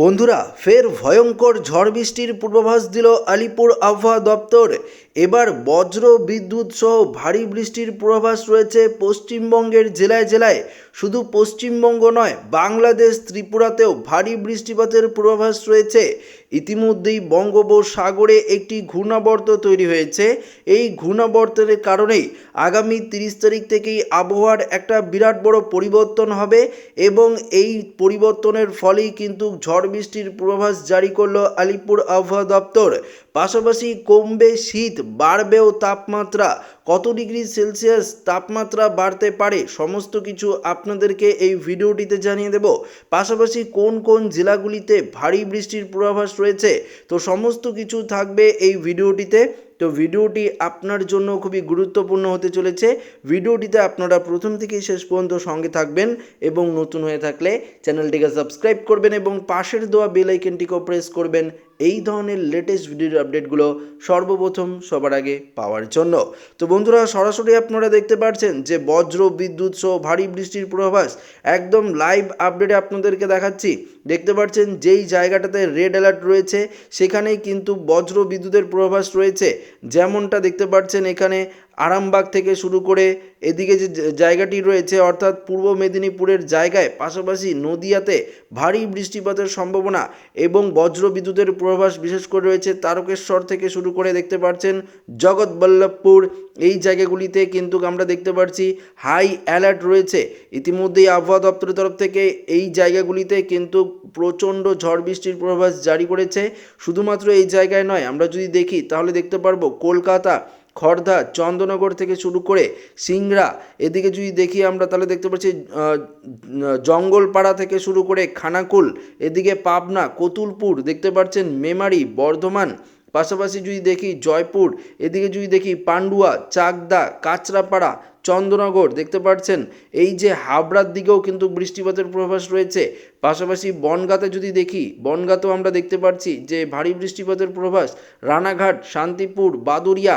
বন্ধুরা, ফের ভয়ঙ্কর ঝড় বৃষ্টির পূর্বাভাস দিল আলিপুর আবহাওয়া দপ্তর। এবার বজ্র বিদ্যুৎ সহ ভারী বৃষ্টির পূর্বাভাস রয়েছে পশ্চিমবঙ্গের জেলায় জেলায়। শুধু পশ্চিমবঙ্গ নয়, বাংলাদেশ, ত্রিপুরাতেও ভারী বৃষ্টিপাতের পূর্বাভাস রয়েছে। ইতিমধ্যেই বঙ্গোপসাগরে একটি ঘূর্ণাবর্ত তৈরি হয়েছে। এই ঘূর্ণাবর্তের কারণেই আগামী তিরিশ তারিখ থেকেই আবহাওয়ার একটা বিরাট বড় পরিবর্তন হবে এবং এই পরিবর্তনের ফলেই কিন্তু ঝড় বৃষ্টির পূর্বাভাস জারি করল আলিপুর আবহাওয়া দপ্তর। পাশাপাশি কমবে শীত, বাড়বেও তাপমাত্রা। কত ডিগ্রি সেলসিয়াস তাপমাত্রা বাড়তে পারে সমস্ত কিছু আপনাদেরকে এই ভিডিওটিতে জানিয়ে দেব। পাশাপাশি কোন কোন জেলাগুলিতে ভারী বৃষ্টির পূর্বাভাস রয়েছে, তো সমস্ত কিছু থাকবে এই ভিডিওটিতে। তো ভিডিওটি আপনার জন্য খুবই গুরুত্বপূর্ণ হতে চলেছে। ভিডিওটিতে আপনারা প্রথম থেকেই শেষ পর্যন্ত সঙ্গে থাকবেন এবং নতুন হয়ে থাকলে চ্যানেলটিকে সাবস্ক্রাইব করবেন এবং পাশের দেওয়া বেল আইকনটিকেও প্রেস করবেন। এই ধরনের লেটেস্ট ভিডিওর আপডেটগুলো সর্বপ্রথম সবার আগে পাওয়ার জন্য। তো বন্ধুরা, সরাসরি আপনারা দেখতে পাচ্ছেন যে বজ্র, বিদ্যুৎ সহ ভারী বৃষ্টির পূর্বাভাস একদম লাইভ আপডেটে আপনাদেরকে দেখাচ্ছি। দেখতে পাচ্ছেন যেই জায়গাটাতে রেড অ্যালার্ট রয়েছে, সেখানেই কিন্তু বজ্র বিদ্যুতের পূর্বাভাস রয়েছে। যেমনটা দেখতে পাচ্ছেন এখানে আরামবাগ থেকে শুরু করে এদিকে যে জায়গাটি রয়েছে, অর্থাৎ পূর্ব মেদিনীপুরের জায়গায়, পাশাপাশি নদিয়াতে ভারী বৃষ্টিপাতের সম্ভাবনা এবং বজ্র বিদ্যুতের পূর্বাভাস বিশেষ করে রয়েছে, তারকেশ্বর থেকে শুরু করে দেখতে পাচ্ছেন জগৎবল্লভপুর। এই জায়গাগুলিতে কিন্তু আমরা দেখতে পাচ্ছি হাই অ্যালার্ট রয়েছে। ইতিমধ্যেই আবহাওয়া দপ্তরের তরফ থেকে এই জায়গাগুলিতে কিন্তু প্রচণ্ড ঝড় বৃষ্টির পূর্বাভাস জারি করেছে। শুধুমাত্র এই জায়গায় নয়, আমরা যদি দেখি তাহলে দেখতে পারব কলকাতা খড়দা চন্দ্রনগর থেকে শুরু করে সিংড়া, এদিকে যদি দেখি আমরা তাহলে দেখতে পাচ্ছি জঙ্গলপাড়া থেকে শুরু করে খানাকুল, এদিকে পাবনা, কতুলপুর দেখতে পাচ্ছেন মেমারি, বর্ধমান, পাশাপাশি যদি দেখি জয়পুর, এদিকে যদি দেখি পান্ডুয়া, চাকদা, কাঁচরাপাড়া চন্দ্রনগর দেখতে পাচ্ছেন, এই যে হাবড়ার দিকেও কিন্তু বৃষ্টিপাতের প্রভাস রয়েছে, পাশাপাশি বনগাঁতে যদি দেখি, বনগাঁতেও আমরা দেখতে পাচ্ছি যে ভারী বৃষ্টিপাতের প্রভাস রানাঘাট, শান্তিপুর বাদুরিয়া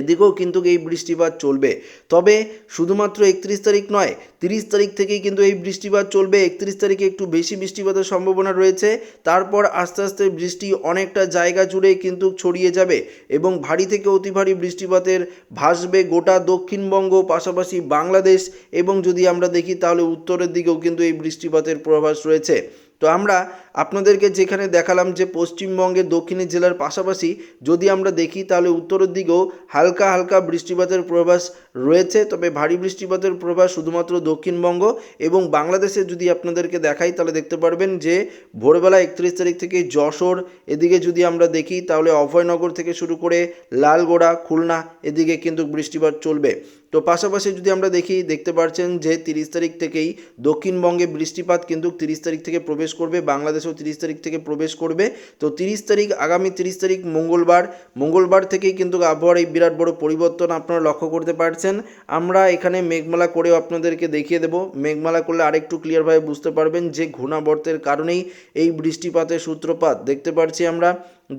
এদিকেও কিন্তু এই বৃষ্টিপাত চলবে। তবে শুধুমাত্র একত্রিশ তারিখ নয়, তিরিশ তারিখ থেকেই কিন্তু এই বৃষ্টিপাত চলবে। একত্রিশ তারিখে একটু বেশি বৃষ্টিপাতের সম্ভাবনা রয়েছে। তারপর আস্তে আস্তে বৃষ্টি অনেকটা জায়গা জুড়ে কিন্তু ছড়িয়ে যাবে এবং ভারী থেকে অতি ভারী বৃষ্টিপাতের ভাসবে গোটা দক্ষিণবঙ্গ, পাশাপাশি বাংলাদেশ এবং যদি আমরা দেখি তাহলে উত্তরের দিকেও কিন্তু এই বৃষ্টিপাতের প্রভাস রয়েছে। তো আমরা আপনাদেরকে যেখানে দেখালাম যে পশ্চিমবঙ্গের দক্ষিণের জেলার পাশাপাশি যদি আমরা দেখি তাহলে উত্তরের দিকেও হালকা হালকা বৃষ্টিপাতের প্রভাস রয়েছে। তবে ভারী বৃষ্টিপাতের প্রভাস শুধুমাত্র দক্ষিণবঙ্গ এবং বাংলাদেশে যদি আপনাদেরকে দেখাই তাহলে দেখতে পারবেন যে ভোরবেলা একত্রিশ তারিখ থেকে যশোর এদিকে যদি আমরা দেখি তাহলে অভয়নগর থেকে শুরু করে লালগোড়া, খুলনা এদিকে কিন্তু বৃষ্টিপাত চলবে। তো পাশাপাশি যদি আমরা দেখি দেখতে পাচ্ছেন যে তিরিশ তারিখ থেকেই দক্ষিণবঙ্গে বৃষ্টিপাত কিন্তু তিরিশ তারিখ থেকে প্রবেশ করবে। বাংলাদেশেও তিরিশ তারিখ থেকে প্রবেশ করবে। তো তিরিশ তারিখ, আগামী তিরিশ তারিখ মঙ্গলবার মঙ্গলবার থেকেই কিন্তু আবহাওয়ার এই বিরাট বড় পরিবর্তন আপনারা লক্ষ্য করতে পারছেন। আমরা এখানে মেঘমালা করেও আপনাদেরকে দেখিয়ে দেবো। মেঘমালা করলে আরেকটু ক্লিয়ারভাবে বুঝতে পারবেন যে ঘূর্ণাবর্তের কারণেই এই বৃষ্টিপাতের সূত্রপাত। দেখতে পাচ্ছি আমরা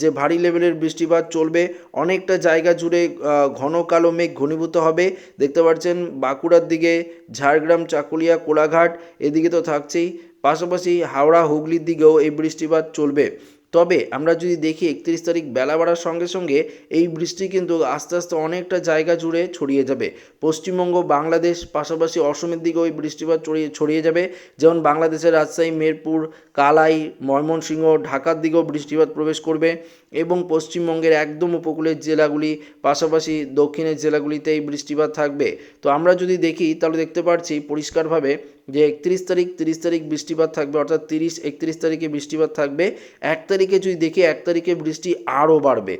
যে ভারী লেভেলের বৃষ্টিপাত চলবে। অনেকটা জায়গা জুড়ে ঘন কালো মেঘ ঘনীভূত হবে। দেখতে পাচ্ছেন বাঁকুড়ার দিকে ঝাড়গ্রাম, চাকুলিয়া, কোলাঘাট, এদিকে তো থাকছেই। পাশাপাশি হাওড়া হুগলির দিকেও এই বৃষ্টিপাত চলবে। তবে আমরা যদি দেখি একত্রিশ তারিখ বেলা বাড়ার সঙ্গে সঙ্গে এই বৃষ্টি কিন্তু আস্তে আস্তে অনেকটা জায়গা জুড়ে ছড়িয়ে যাবে। পশ্চিমবঙ্গ, বাংলাদেশ, পাশাপাশি অসমের দিকেও এই বৃষ্টিপাত ছড়িয়ে ছড়িয়ে যাবে। যেমন বাংলাদেশের রাজশাহী, মেরপুর, কালাই, ময়মনসিংহ, ঢাকার দিকেও বৃষ্টিপাত প্রবেশ করবে। এবং পশ্চিমবঙ্গের একদম উপকূলের জেলাগুলি, পাশাপাশি দক্ষিণের জেলাগুলিতে এই বৃষ্টিপাত থাকবে। তো আমরা যদি দেখি, তাহলে দেখতে পাচ্ছি পরিষ্কারভাবে যে একত্রিশ তারিখ, তিরিশ তারিখ বৃষ্টিপাত থাকবে, অর্থাৎ তিরিশ, একত্রিশ তারিখে বৃষ্টিপাত থাকবে। এক তারিখে যদি দেখি, এক তারিখে বৃষ্টি আরও বাড়বে।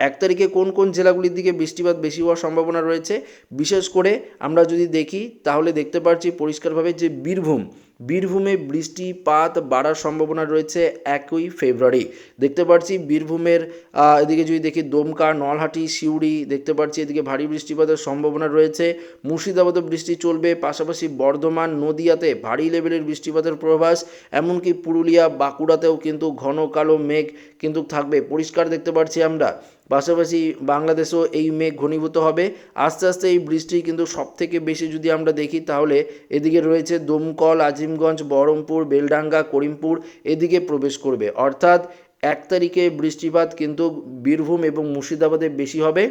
এক তারিখে কোন কোন জেলাগুলির দিকে বৃষ্টিপাত বেশি হওয়ার সম্ভাবনা রয়েছে? বিশেষ করে আমরা যদি দেখি, তাহলে দেখতে পাচ্ছি পরিষ্কারভাবে যে বীরভূম বীরভূমে বৃষ্টিপাত বাড়ার সম্ভাবনা রয়েছে একই ফেব্রুয়ারি। দেখতে পাচ্ছি বীরভূমের এদিকে যদি দেখি দমকা, নলহাটি, সিউড়ি, দেখতে পাচ্ছি এদিকে ভারী বৃষ্টিপাতের সম্ভাবনা রয়েছে। মুর্শিদাবাদে বৃষ্টি চলবে, পাশাপাশি বর্ধমান, নদিয়াতে ভারী লেভেলের বৃষ্টিপাতের প্রভাস। এমনকি পুরুলিয়া, বাঁকুড়াতেও কিন্তু ঘন কালো মেঘ কিন্তু থাকবে। পরিষ্কার দেখতে পাচ্ছি আমরা। পাশাপাশি বাংলাদেশেও এই মেঘ ঘনীভূত হবে। আস্তে আস্তে এই বৃষ্টি কিন্তু সব থেকে বেশি যদি আমরা দেখি তাহলে এদিকে রয়েছে দমকল আজিম আজিমগঞ্জ বহরমপুর, বেলডাঙ্গা, করিমপুর এদিকে প্রবেশ করবে। অর্থাৎ এক তারিখে বৃষ্টিপাত কিন্তু বীরভূম এবং মুর্শিদাবাদে বেশি হবে।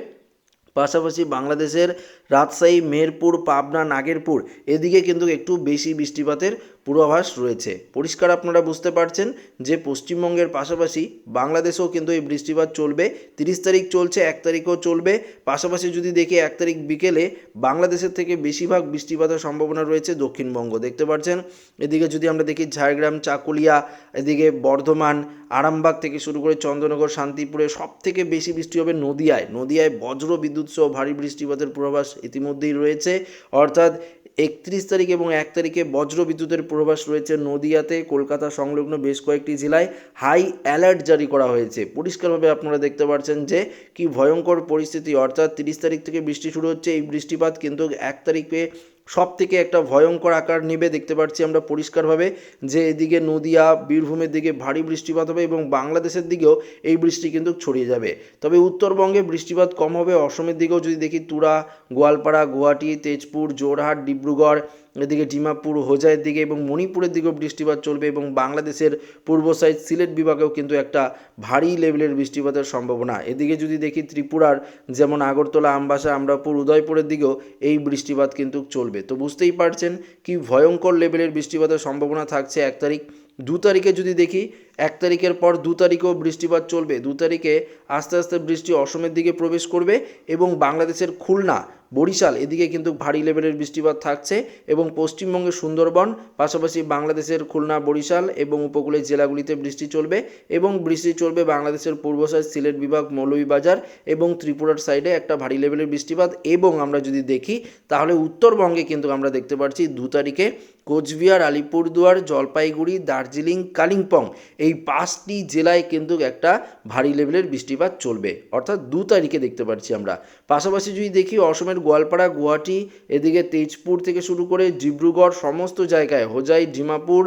পাশাপাশি বাংলাদেশের রাজশাহী, মেহেরপুর, পাবনা, নাগেরপুর এদিকে কিন্তু একটু বেশি বৃষ্টিপাতের পূর্বাভাস রয়েছে। পরিষ্কার আপনারা বুঝতে পারছেন যে পশ্চিমবঙ্গের পাশাপাশি বাংলাদেশেও কিন্তু এই বৃষ্টিপাত চলবে। তিরিশ তারিখ চলছে, এক তারিখও চলবে। পাশাপাশি যদি দেখি এক তারিখ বিকেলে বাংলাদেশের থেকে বেশিরভাগ বৃষ্টিপাতের সম্ভাবনা রয়েছে দক্ষিণবঙ্গ। দেখতে পাচ্ছেন এদিকে যদি আমরা দেখি ঝাড়গ্রাম, চাকুলিয়া, এদিকে বর্ধমান, আরামবাগ থেকে শুরু করে চন্দ্রনগর, শান্তিপুরে সব থেকে বেশি বৃষ্টি হবে নদিয়ায়। নদিয়ায় বজ্র বিদ্যুৎ সহ ভারী বৃষ্টিপাতের পূর্বাভাস ইতিমধ্যেই রয়েছে। অর্থাৎ একত্রিশ তারিখ এবং এক তারিখে বজ্র বিদ্যুতের প্রভাস রয়েছে নদিয়াতে। কলকাতা সংলগ্ন বেশ কয়েকটি জেলায় হাই অ্যালার্ট জারি করা হয়েছে। পরিষ্কারভাবে আপনারা দেখতে পাচ্ছেন যে, কি ভয়ঙ্কর পরিস্থিতি। অর্থাৎ তিরিশ তারিখ থেকে বৃষ্টি শুরু হচ্ছে। এই বৃষ্টিপাত কিন্তু এক তারিখে সব থেকে একটা ভয়ঙ্কর আকার নেবে, দেখতে পাচ্ছি আমরা পরিষ্কারভাবে, যে এদিকে নদিয়া, বীরভূমের দিকে ভারী বৃষ্টিপাত হবে এবং বাংলাদেশের দিকেও এই বৃষ্টি কিন্তু ছড়িয়ে যাবে। তবে উত্তরবঙ্গে বৃষ্টিপাত কম হবে, অসমের দিকেও যদি দেখি তুরা, গোয়ালপাড়া, গুয়াহাটি, তেজপুর জোরহাট ডিব্রুগড় এদিকে ডিমাপুর, হোজাইয়ের দিকে এবং মণিপুরের দিকেও বৃষ্টিপাত চলবে এবং বাংলাদেশের পূর্ব সাইড সিলেট বিভাগেও কিন্তু একটা ভারী লেভেলের বৃষ্টিপাতের সম্ভাবনা। এদিকে যদি দেখি ত্রিপুরার যেমন আগরতলা, আমবাসা, আমরাপুর, উদয়পুরের দিকেও এই বৃষ্টিপাত কিন্তু চলবে। তো বুঝতেই পারছেন কি ভয়ঙ্কর লেভেলের বৃষ্টিপাতের সম্ভাবনা থাকছে এক তারিখ। দু তারিখে যদি দেখি, এক তারিখের পর দু তারিখেও বৃষ্টিপাত চলবে। দু তারিখে আস্তে আস্তে বৃষ্টি অসমের দিকে প্রবেশ করবে এবং বাংলাদেশের খুলনা বরিশাল, এদিকে কিন্তু ভারী লেভেলের বৃষ্টিপাত থাকছে এবং পশ্চিমবঙ্গের সুন্দরবন, পাশাপাশি বাংলাদেশের খুলনা, বরিশাল এবং উপকূলের জেলাগুলিতে বৃষ্টি চলবে এবং বৃষ্টি চলবে বাংলাদেশের পূর্ব সাইড সিলেট বিভাগ মৌলভীবাজার এবং ত্রিপুরার সাইডে একটা ভারী লেভেলের বৃষ্টিপাত এবং আমরা যদি দেখি, তাহলে উত্তরবঙ্গে কিন্তু আমরা দেখতে পাচ্ছি দু তারিখে কোচবিহার, আলিপুরদুয়ার, জলপাইগুড়ি, দার্জিলিং, কালিম্পং এই পাঁচটি জেলায় কিন্তু একটা ভারী লেভেলের বৃষ্টিপাত চলবে। অর্থাৎ দু তারিখে দেখতে পাচ্ছি আমরা। পাশাপাশি যদি দেখি, অসমের গোয়ালপাড়া, গুয়াহাটি, এদিকে তেজপুর থেকে শুরু করে ডিব্রুগড়, সমস্ত জায়গায়, হোজাই, ডিমাপুর,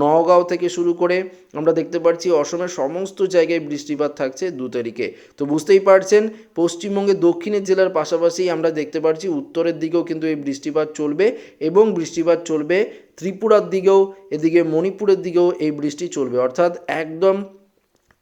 নওগাঁও থেকে শুরু করে আমরা দেখতে পাচ্ছি অসমের সমস্ত জায়গায় বৃষ্টিপাত থাকছে দু তারিখে। তো বুঝতেই পারছেন পশ্চিমবঙ্গের দক্ষিণের জেলার পাশাপাশি আমরা দেখতে পাচ্ছি উত্তরের দিকেও কিন্তু এই বৃষ্টিপাত চলবে এবং বৃষ্টিপাত চলবে ত্রিপুরার দিকেও, এদিকে মণিপুরের দিকেও এই বৃষ্টি চলবে। অর্থাৎ একদম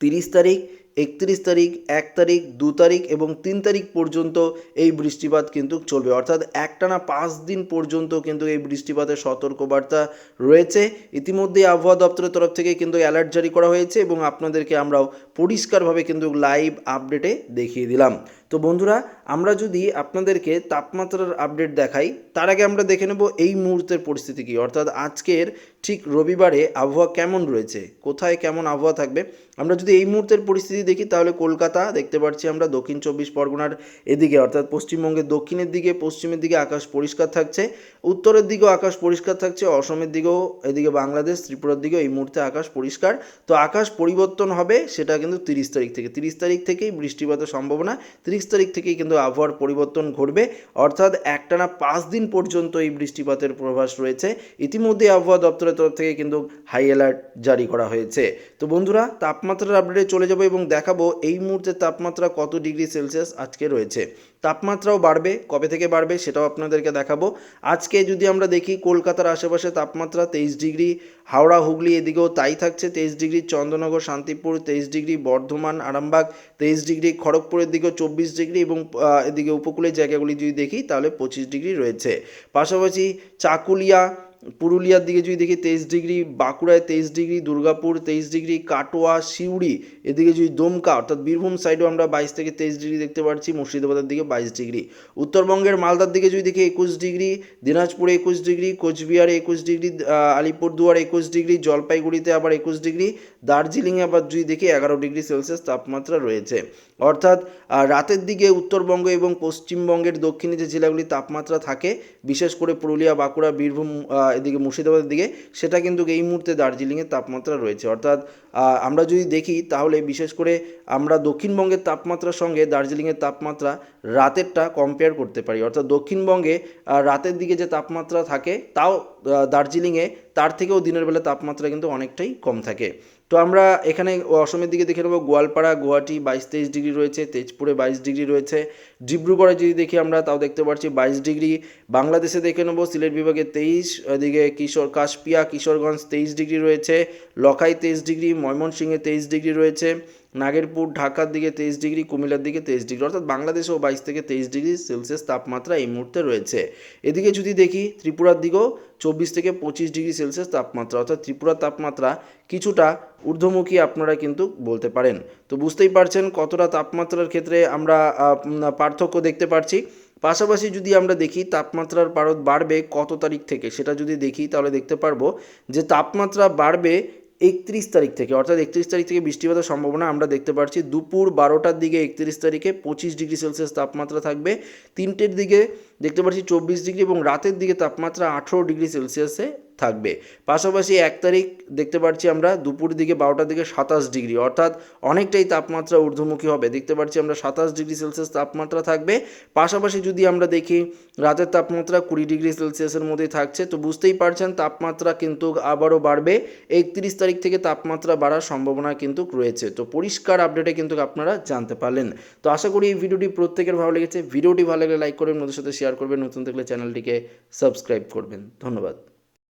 তিরিশ তারিখ, একত্রিশ তারিখ, এক তারিখ, দু তারিখ এবং তিন তারিখ পর্যন্ত এই বৃষ্টিপাত কিন্তু চলবে। অর্থাৎ একটানা পাঁচ দিন পর্যন্ত কিন্তু এই বৃষ্টিপাতের সতর্কবার্তা রয়েছে। ইতিমধ্যেই আবহাওয়া দপ্তরের তরফ থেকে কিন্তু অ্যালার্ট জারি করা হয়েছে এবং আপনাদেরকে আমরাও পরিষ্কারভাবে কিন্তু লাইভ আপডেটে দেখিয়ে দিলাম। তো বন্ধুরা, আমরা যদি আপনাদেরকে তাপমাত্রার আপডেট দেখাই, তার আগে আমরা দেখে নেব এই মুহূর্তের পরিস্থিতি কী। অর্থাৎ আজকের ঠিক রবিবারে আবহাওয়া কেমন রয়েছে? কোথায় কেমন আবহাওয়া থাকবে? আমরা যদি এই মুহূর্তের পরিস্থিতি দেখি, তাহলে কলকাতা দেখতে পাচ্ছি আমরা দক্ষিণ চব্বিশ পরগনার এদিকে, অর্থাৎ পশ্চিমবঙ্গের দক্ষিণের দিকে, পশ্চিমের দিকে আকাশ পরিষ্কার থাকছে, উত্তরের দিকেও আকাশ পরিষ্কার থাকছে, অসমের দিকেও, এদিকে বাংলাদেশ, ত্রিপুরার দিকেও এই মুহূর্তে আকাশ পরিষ্কার। তো আকাশ পরিবর্তন হবে সেটা কিন্তু তিরিশ তারিখ থেকে। তিরিশ তারিখ থেকেই বৃষ্টিপাতের সম্ভাবনা তিরিশ তারিখ থেকেই কিন্তু আবহাওয়ার পরিবর্তন ঘটবে। অর্থাৎ একটানা পাঁচ দিন পর্যন্ত এই বৃষ্টিপাতের প্রভাস রয়েছে। ইতিমধ্যে আবহাওয়া দপ্তরের তরফ থেকে কিন্তু হাই অ্যালার্ট জারি করা হয়েছে। তো বন্ধুরা, তাপমাত্রার আপডেটে চলে যাব এবং দেখাবো এই মুহূর্তে তাপমাত্রা কত ডিগ্রি সেলসিয়াস আজকে রয়েছে। তাপমাত্রাও বাড়বে, কবে থেকে বাড়বে সেটাও আপনাদেরকে দেখাবো। আজকে যদি আমরা দেখি কলকাতার আশেপাশে তাপমাত্রা তেইশ ডিগ্রি, হাওড়া, হুগলি এদিকেও তাই থাকছে, তেইশ ডিগ্রি চন্দ্রনগর, শান্তিপুর, তেইশ ডিগ্রি বর্ধমান, আরামবাগ, তেইশ ডিগ্রি খড়গপুরের দিকেও চব্বিশ ডিগ্রি এবং এদিকে উপকূলের জায়গাগুলি যদি দেখি তাহলে পঁচিশ ডিগ্রি রয়েছে। পাশাপাশি চাকুলিয়া পুরুলিয়ার দিকে যদি দেখি তেইশ ডিগ্রি, বাঁকুড়ায় তেইশ ডিগ্রি, দুর্গাপুর তেইশ ডিগ্রি, কাটোয়া, সিউড়ি, এদিকে যদি দমকা, অর্থাৎ বীরভূম সাইডেও আমরা বাইশ থেকে তেইশ ডিগ্রি দেখতে পাচ্ছি, মুর্শিদাবাদের দিকে বাইশ ডিগ্রি। উত্তরবঙ্গের মালদার দিকে যদি দেখি একুশ ডিগ্রি, দিনাজপুরে একুশ ডিগ্রি, কোচবিহারে একুশ ডিগ্রি আলিপুরদুয়ার একুশ ডিগ্রি, জলপাইগুড়িতে আবার একুশ ডিগ্রি, দার্জিলিংয়ে আবার যদি দেখি এগারো ডিগ্রি সেলসিয়াস তাপমাত্রা রয়েছে। অর্থাৎ রাতের দিকে উত্তরবঙ্গ এবং পশ্চিমবঙ্গের দক্ষিণে যে জেলাগুলি তাপমাত্রা থাকে, বিশেষ করে পুরুলিয়া, বাঁকুড়া, বীরভূম এদিকে মুর্শিদাবাদের দিকে, সেটা কিন্তু এই মুহূর্তে দার্জিলিংয়ের তাপমাত্রা রয়েছে। অর্থাৎ আমরা যদি দেখি, তাহলে বিশেষ করে আমরা দক্ষিণবঙ্গের তাপমাত্রার সঙ্গে দার্জিলিংয়ের তাপমাত্রা রাতেরটা কম্পেয়ার করতে পারি। অর্থাৎ দক্ষিণবঙ্গে রাতের দিকে যে তাপমাত্রা থাকে, তাও দার্জিলিংয়ে তার থেকেও দিনের বেলা তাপমাত্রা কিন্তু অনেকটাই কম থাকে। তো আমরা এখানে অসমের দিকে দেখে নেব, গোয়ালপাড়া, গুয়াহাটি বাইশ তেইশ ডিগ্রি রয়েছে, তেজপুরে বাইশ ডিগ্রি রয়েছে, ডিব্রুগড়ে যদি দেখি আমরা তাও দেখতে পাচ্ছি বাইশ ডিগ্রি, বাংলাদেশে দেখে নেব সিলেট বিভাগে তেইশ এদিকে কিশোর, কাশপিয়া, কিশোরগঞ্জ তেইশ ডিগ্রি রয়েছে, লখাই তেইশ ডিগ্রি, ময়মনসিংহে তেইশ ডিগ্রি রয়েছে নাগেরপুর, ঢাকার দিকে তেইশ ডিগ্রি, কুমিল্লার দিকে তেইশ ডিগ্রি, অর্থাৎ বাংলাদেশেও বাইশ থেকে তেইশ ডিগ্রি সেলসিয়াস তাপমাত্রা এই মুহূর্তে রয়েছে। এদিকে যদি দেখি, ত্রিপুরার দিকেও চব্বিশ থেকে পঁচিশ ডিগ্রি সেলসিয়াস তাপমাত্রা, অর্থাৎ ত্রিপুরার তাপমাত্রা কিছুটা ঊর্ধ্বমুখী আপনারা কিন্তু বলতে পারেন। তো বুঝতেই পারছেন কতটা তাপমাত্রার ক্ষেত্রে আমরা পার্থক্য দেখতে পারছি। পাশাপাশি যদি আমরা দেখি তাপমাত্রার পারদ বাড়বে কত তারিখ থেকে, সেটা যদি দেখি তাহলে দেখতে পারব যে তাপমাত্রা বাড়বে একত্রিশ তারিখ থেকে, অর্থাৎ একত্রিশ তারিখ থেকে বৃষ্টিপাতের সম্ভাবনা আমরা দেখতে পাচ্ছি। দুপুর বারোটার দিকে একত্রিশ তারিখে পঁচিশ ডিগ্রি সেলসিয়াস তাপমাত্রা থাকবে। তিনটের দিকে দেখতে পাচ্ছি চব্বিশ ডিগ্রি এবং রাতের দিকে তাপমাত্রা আঠেরো ডিগ্রি সেলসিয়াসে থাকবে। পাশাপাশি এক তারিখ দেখতে পাচ্ছি আমরা দুপুর দিকে বারোটার দিকে সাতাশ ডিগ্রি, অর্থাৎ অনেকটাই তাপমাত্রা ঊর্ধ্বমুখী হবে। দেখতে পাচ্ছি আমরা সাতাশ ডিগ্রি সেলসিয়াস তাপমাত্রা থাকবে। পাশাপাশি যদি আমরা দেখি রাতের তাপমাত্রা কুড়ি ডিগ্রি সেলসিয়াসের মধ্যেই থাকছে, তো বুঝতেই পারছেন তাপমাত্রা কিন্তু আবারও বাড়বে। একত্রিশ তারিখ থেকে তাপমাত্রা বাড়ার সম্ভাবনা কিন্তু রয়েছে। তো পরিষ্কার আপডেটে কিন্তু আপনারা জানতে পারলেন। তো আশা করি এই ভিডিওটি প্রত্যেকের ভালো লেগেছে। ভিডিওটি ভালো লাগলে লাইক করবেন ওদের সাথে শেয়ার করবেন নতুন থাকলে চ্যানেলটিকে সাবস্ক্রাইব করবেন। ধন্যবাদ।